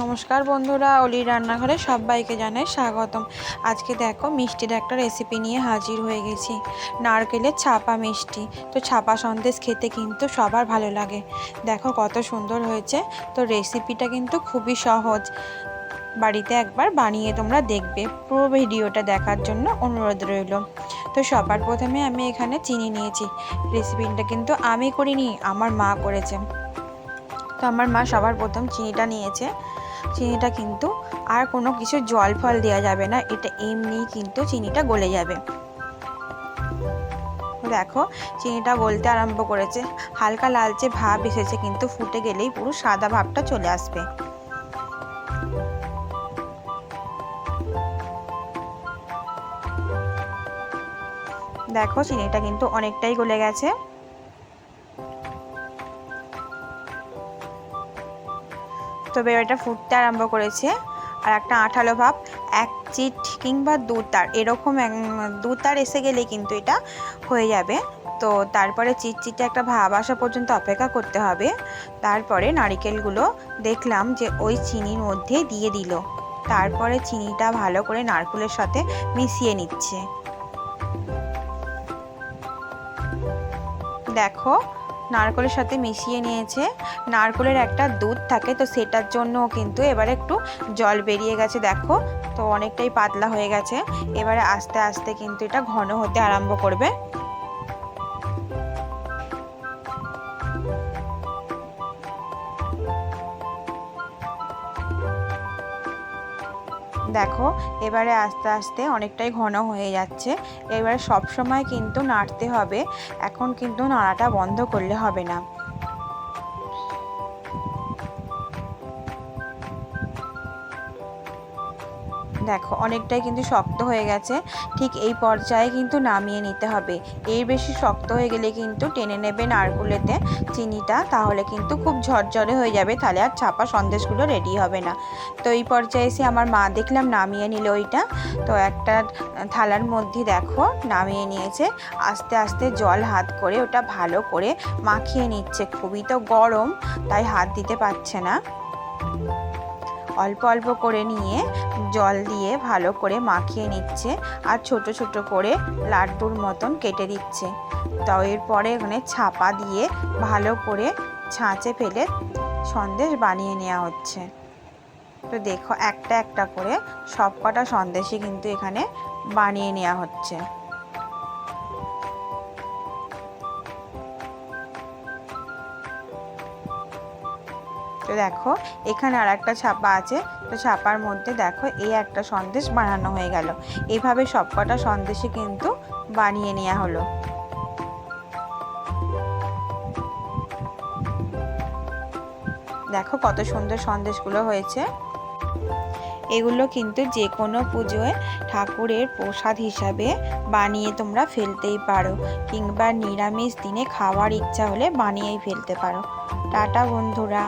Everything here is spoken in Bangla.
নমস্কার বন্ধুরা, অলির রান্নাঘরে সবাইকে জানাই স্বাগতম। আজকে দেখো মিষ্টির একটা রেসিপি নিয়ে হাজির হয়ে গেছি। নারকেলের ছাপা মিষ্টি। তো ছাপা সন্দেশ খেতে কিন্তু সবার ভালো লাগে। দেখো কত সুন্দর হয়েছে। তো রেসিপিটা কিন্তু খুবই সহজ। বাড়িতে একবার বানিয়ে তোমরা দেখবে। পুরো ভিডিওটা দেখার জন্য অনুরোধ রইল। তো সবার প্রথমে আমি এখানে চিনি নিয়েছি। রেসিপিটা কিন্তু আমি করিনি, আমার মা করেছে। তো আমার মা সবার প্রথম চিনিটা নিয়েছে। চিনিটা কিন্তু আর কোনো কিছু জল ফল দেওয়া যাবে না। এটা এমনি কিন্তু চিনিটা গলে যাবে। দেখো, চিনিটা গলতে আরম্ভ করেছে। হালকা লালচে ভাব এসেছে কিন্তু ফুটে গেলেই পুরো সাদা ভাবটা চলে আসবে। দেখো, চিনিটা কিন্তু অনেকটাই গলে গেছে। তবে এটা ফুটতে আরম্ভ করেছে। আর একটা আঠালো ভাব, এক চিট কিংবা দু তার, এরকম দু তার এসে গেলে কিন্তু এটা হয়ে যাবে। তো তারপরে চিটচিটে একটা ভাব আসা পর্যন্ত অপেক্ষা করতে হবে। তারপরে নারিকেলগুলো দেখলাম যে ওই চিনির মধ্যে দিয়ে দিল। তারপরে চিনিটা ভালো করে নারকেলের সাথে মিশিয়ে নিচ্ছে। দেখো নারকলের সাথে মিশিয়ে নিয়েছে। নারকলের একটা দুধ থাকে, তো সেটার জন্য কিন্তু এবারে একটু জল বেরিয়ে গেছে, দেখো। তো অনেকটাই পাতলা হয়ে গেছে। এবারে আস্তে আস্তে কিন্তু এটা ঘন হতে আরম্ভ করবে। দেখো, এবারে আস্তে আস্তে অনেকটাই ঘন হয়ে যাচ্ছে। এবারে সবসময় কিন্তু নাড়তে হবে। এখন কিন্তু নাড়াটা বন্ধ করলে হবে না। দেখো, অনেকটাই কিন্তু শক্ত হয়ে গেছে। ঠিক এই পর্যায়ে কিন্তু নামিয়ে নিতে হবে। এর বেশি শক্ত হয়ে গেলে কিন্তু টেনে নেবে নারকুলেতে চিনিটা, তাহলে কিন্তু খুব ঝরঝরে হয়ে যাবে। তাহলে আর ছাপা সন্দেশগুলো রেডি হবে না। তো এই পর্যায়ে এসে আমার মা দেখলাম নামিয়ে নিল ওইটা। তো একটা থালার মধ্যে দেখো, নামিয়ে নিয়েছে। আস্তে আস্তে জল হাত করে ওটা ভালো করে মাখিয়ে নিচ্ছে। খুবই তো গরম, তাই হাত দিতে পারছে না। অল্প অল্প করে নিয়ে জল দিয়ে ভালো করে মাখিয়ে নিচ্ছে আর ছোট ছোট করে লাড্ডুর মতন কেটে দিচ্ছে। তো এরপরে এখানে ছাপা দিয়ে ভালো করে ছাঁচে ফেলে সন্দেশ বানিয়ে নেওয়া হচ্ছে। তো দেখো একটা একটা করে সব কটা সন্দেশই কিন্তু এখানে বানিয়ে নেওয়া হচ্ছে। তো দেখো, এখানে আর একটা ছাপা আছে। তো ছাপার মধ্যে দেখো, এই একটা সন্দেশ বানানো হয়ে গেল। এইভাবে সবকটা সন্দেশে কিন্তু বানিয়ে নেওয়া হলো। দেখো কত সুন্দর সন্দেশগুলো হয়েছে। এগুলো কিন্তু যে কোনো পুজোয় ঠাকুরের প্রসাদ হিসাবে বানিয়ে তোমরা ফেলতেই পারো, কিংবা নিরামিষ দিনে খাওয়ার ইচ্ছা হলে বানিয়েই ফেলতে পারো। টাটা বন্ধুরা।